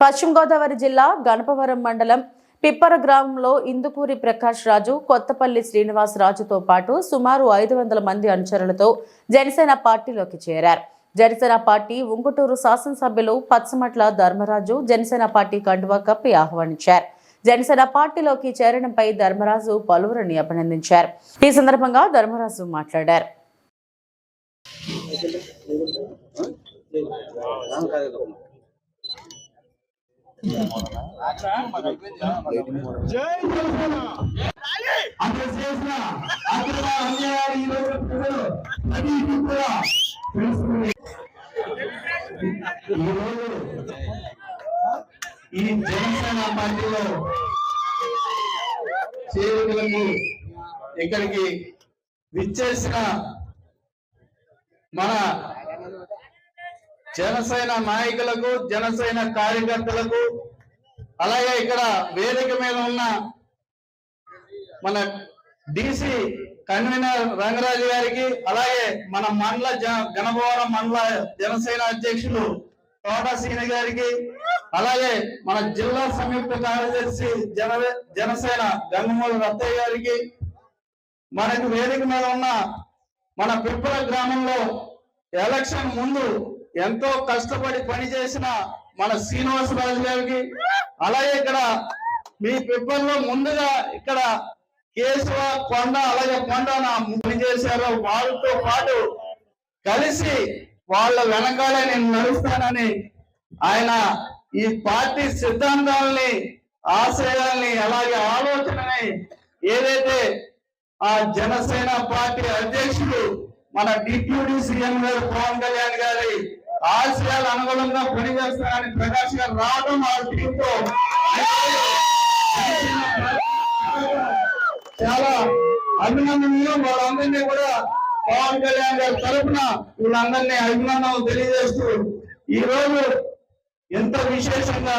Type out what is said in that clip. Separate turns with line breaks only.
పశ్చిమ గోదావరి జిల్లా గణపవరం మండలం పిప్పర గ్రామంలో ఇందుకూరి ప్రకాష్ రాజు కొత్తపల్లి శ్రీనివాస్ రాజుతో పాటు సుమారు ఐదు వందల మంది అనుచరులతో జనసేన పార్టీలోకి చేరారు. జనసేన పార్టీ ఉంగుటూరు శాసనసభ్యులు పచ్చమట్ల ధర్మరాజు జనసేన పార్టీ కండువా కప్పి ఆహ్వానించారు. జనసేన పార్టీలోకి చేరడంపై ధర్మరాజు పలువురిని అభినందించారు. ఈ సందర్భంగా ధర్మరాజు మాట్లాడారు.
అక్కడ చేసిన అక్కడ ఈ ప్రజలు కూడా తెలుసుకుని ఈ జనసేన పార్టీలో చేరుకులకు ఇక్కడికి విచ్చేసిన మన జనసేన నాయకులకు జనసేన కార్యకర్తలకు అలాగే ఇక్కడ వేదిక మీద ఉన్న మన డిసి కన్వీనర్ రంగరాజు గారికి అలాగే మన మండల జ- గణభవనం మండల జనసేన అధ్యక్షులు తోట సీని గారికి అలాగే మన జిల్లా సంయుక్త కార్యదర్శి జన జనసేన గంగమూల రత్తయ్య గారికి మనకు వేదిక మీద ఉన్న మన పిప్పల గ్రామంలో ఎలక్షన్ ముందు ఎంతో కష్టపడి పనిచేసిన మన శ్రీనివాసరాజు గారికి అలాగే ఇక్కడ మీ పిప్పల్లో ముందుగా ఇక్కడ కేశవ కొండ అలాగే కొండ నా చేశారో. వాళ్ళతో పాటు కలిసి వాళ్ళ వెనకాలే నేను నడుస్తానని ఆయన ఈ పార్టీ సిద్ధాంతాలని ఆశయాల్ని అలాగే ఆలోచనని ఏదైతే ఆ జనసేన పార్టీ అధ్యక్షుడు మన డిప్యూటీ సీఎం గారు పవన్ కళ్యాణ్ గారు ఆశయాలు అనుగుణంగా పనిచేస్తానని ప్రకాష్ గారు రావడం ఆ టీంతో చాలా అభినందనలు. వాళ్ళందరినీ కూడా పవన్ కళ్యాణ్ గారి తరఫున వీళ్ళందరినీ అభినందనలు తెలియజేస్తూ ఈ రోజు ఎంత విశేషంగా